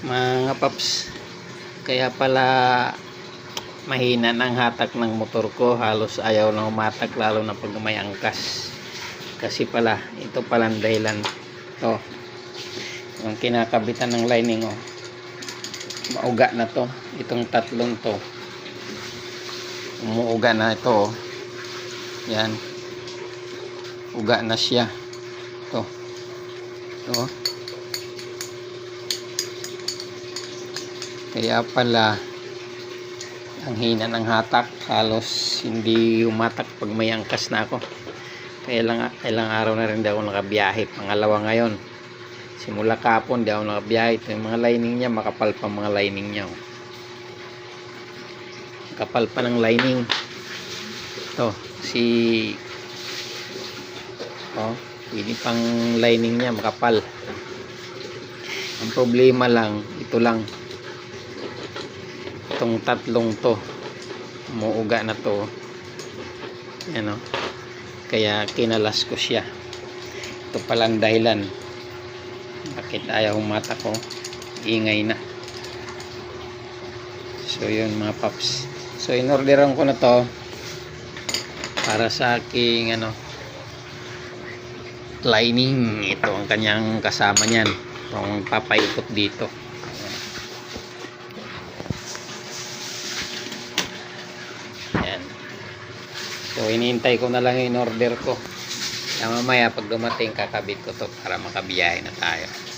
mga paps kaya pala mahina ng hatak ng motor ko. Halos ayaw na umatak lalo na pag may angkas. Kasi pala ito palang dahilan. To. Yung kinakabitan ng lining oh. Mauga na to. Itong tatlong to. Umuuga na ito oh. yan. Uga na siya. To. To kaya pala ang hina ng hatak halos hindi umatak pag may angkas na ako. Kaya lang, ilang araw na rin daw ako nakabiyahe. Pangalawa ngayon simula kapon di ako nakabiyahe. Ito yung mga lining niya makapal pa mga lining niya oh. kapal pa ng lining. To si oh pwede pang lining niya makapal. Ang problema lang ito lang itong tatlong to. Umuuga na to. Ano kaya kinalas ko siya. Ito palang dahilan bakit ayaw humata ko. Ingay na. So yun mga paps. So inorderan ko na to para sa aking ano lining. Ito ang kanyang kasama niyan. Itong papaikot dito So, iniintay ko na lang yung order ko. Kaya mamaya, pag dumating, kakabit ko to para makabiyahe na tayo.